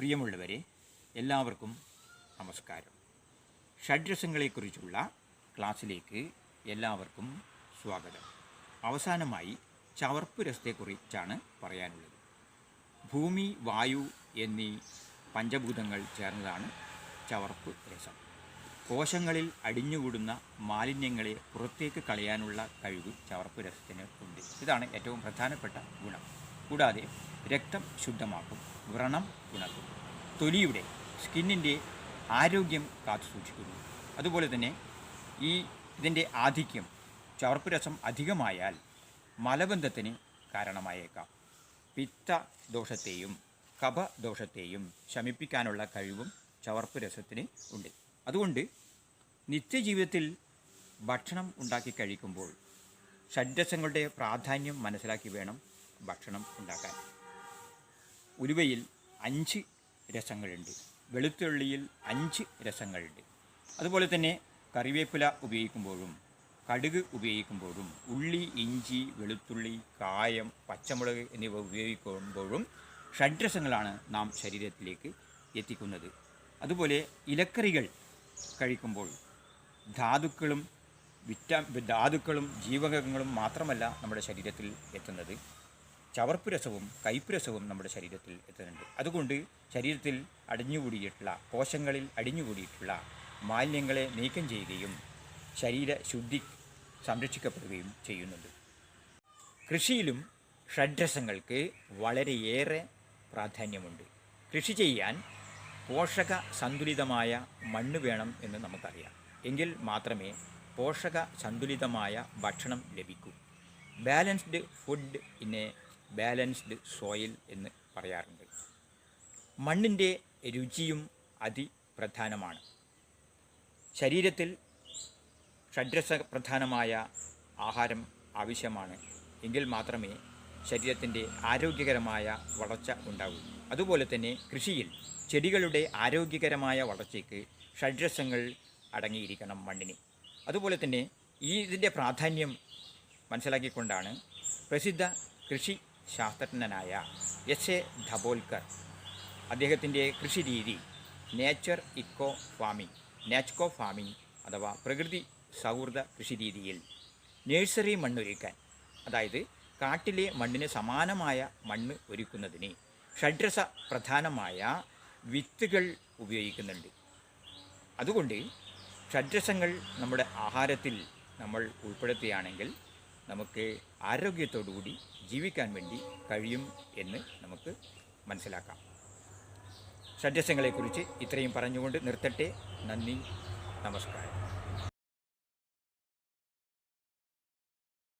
പ്രിയമുള്ളവരെ എല്ലാവർക്കും നമസ്കാരം. ഷഡ്രസങ്ങളെക്കുറിച്ചുള്ള ക്ലാസ്സിലേക്ക് എല്ലാവർക്കും സ്വാഗതം. അവസാനമായി ചവർപ്പ് രസത്തെക്കുറിച്ചാണ് പറയാനുള്ളത്. ഭൂമി വായു എന്നീ പഞ്ചഭൂതങ്ങൾ ചേർന്നതാണ് ചവർപ്പ് രസം. കോശങ്ങളിൽ അടിഞ്ഞുകൂടുന്ന മാലിന്യങ്ങളെ പുറത്തേക്ക് കളയാനുള്ള കഴിവ് ചവർപ്പ് രസത്തിന് ഉണ്ട്. ഇതാണ് ഏറ്റവും പ്രധാനപ്പെട്ട ഗുണം. കൂടാതെ രക്തം ശുദ്ധമാക്കും വ്രണം ഉണക്കും. തൊലിയുടെ സ്കിന്നിന്റെ ആരോഗ്യം കാത്തു സൂക്ഷിക്കുന്നു. അതുപോലെ തന്നെ ഈ ഇതിന്റെ ആധിക്യം ചവർപ്പ് രസം അധികമായാൽ മലബന്ധത്തിന് കാരണമായേക്കാം. പിത്ത ദോഷത്തെയും കഫദോഷത്തെയും ശമിപ്പിക്കാനുള്ള കഴിവും ചവർപ്പ് രസത്തിന് ഉണ്ട്. അതുകൊണ്ട് നിത്യജീവിതത്തിൽ ഭക്ഷണം ഉണ്ടാക്കി കഴിക്കുമ്പോൾ ഷഡ്രസങ്ങളുടെ പ്രാധാന്യം മനസ്സിലാക്കി വേണം ഭക്ഷണം ഉണ്ടാക്കാൻ. ഉരുവയിൽ അഞ്ച് രസങ്ങളുണ്ട്. വെളുത്തുള്ളിയിൽ അഞ്ച് രസങ്ങളുണ്ട്. അതുപോലെ തന്നെ കറിവേപ്പില ഉപയോഗിക്കുമ്പോഴും കടുക് ഉപയോഗിക്കുമ്പോഴും ഉള്ളി ഇഞ്ചി വെളുത്തുള്ളി കായം പച്ചമുളക് എന്നിവ ഉപയോഗിക്കുമ്പോഴും ഷഡ്രസങ്ങളാണ് നാം ശരീരത്തിലേക്ക് എത്തിക്കുന്നത്. അതുപോലെ ഇലക്കറികൾ കഴിക്കുമ്പോൾ ധാതുക്കളും വിറ്റാ ധാതുക്കളും ജീവകങ്ങളും മാത്രമല്ല നമ്മുടെ ശരീരത്തിൽ എത്തുന്നത്. ചവർപ്പ് രസവും കയ്പ് രസവും നമ്മുടെ ശരീരത്തിൽ എത്തുന്നുണ്ട്. അതുകൊണ്ട് ശരീരത്തിൽ അടിഞ്ഞുകൂടിയിട്ടുള്ള കോശങ്ങളിൽ അടിഞ്ഞുകൂടിയിട്ടുള്ള മാലിന്യങ്ങളെ നീക്കം ചെയ്യുകയും ശരീര ശുദ്ധി സംരക്ഷിക്കപ്പെടുകയും ചെയ്യുന്നുണ്ട്. കൃഷിയിലും ഷഡ്രസങ്ങൾക്ക് വളരെയേറെ പ്രാധാന്യമുണ്ട്. കൃഷി ചെയ്യാൻ പോഷക സന്തുലിതമായ മണ്ണ് വേണം എന്ന് നമുക്കറിയാം. എങ്കിൽ മാത്രമേ പോഷക സന്തുലിതമായ ഭക്ഷണം ലഭിക്കൂ. Balanced food in a balanced soil എന്ന് പറയാറുണ്ട്. മണ്ണിന്റെ രുചിയും അതിപ്രധാനമാണ്. ശരീരത്തിൽ ഷഡ്രസ പ്രധാനമായ ആഹാരം ആവശ്യമാണ്. എങ്കിൽ മാത്രമേ ശരീരത്തിന്റെ ആരോഗ്യകരമായ വളർച്ച ഉണ്ടാകൂ അതുപോലെ തന്നെ കൃഷിയിൽ ചെടികളുടെ ആരോഗ്യകരമായ വളർച്ചയ്ക്ക് ഷഡ്രസങ്ങൾ അടങ്ങിയിരിക്കണം മണ്ണിന്. അതുപോലെ തന്നെ ഈ ഇതിന്റെ പ്രാധാന്യം മനസ്സിലാക്കിക്കൊണ്ടാണ് പ്രസിദ്ധ കൃഷി ശാസ്ത്രജ്ഞനായ എസ് എ ധബോൽക്കർ. അദ്ദേഹത്തിന്റെ കൃഷി രീതി nature eco farming natueco farming അഥവാ പ്രകൃതി സൗഹൃദ കൃഷി രീതിയിൽ നഴ്സറി മണ്ണൊരുക്കാൻ അതായത് കാട്ടിലെ മണ്ണിന് സമാനമായ മണ്ണ് ഒരുക്കുന്നതിന് ഷഡ്രസ പ്രധാനമായ വിത്തുകൾ ഉപയോഗിക്കുന്നുണ്ട്. അതുകൊണ്ട് ഷഡ്രസങ്ങൾ നമ്മുടെ ആഹാരത്തിൽ നമ്മൾ ഉൾപ്പെടുത്തുകയാണെങ്കിൽ നമുക്ക് ആരോഗ്യത്തോടുകൂടി ജീവിക്കാൻ വേണ്ടി കഴിയും എന്ന് നമുക്ക് മനസ്സിലാക്കാം. സജസ്യങ്ങളെക്കുറിച്ച് ഇത്രയും പറഞ്ഞുകൊണ്ട് നിർത്തട്ടെ. നന്ദി. നമസ്കാരം.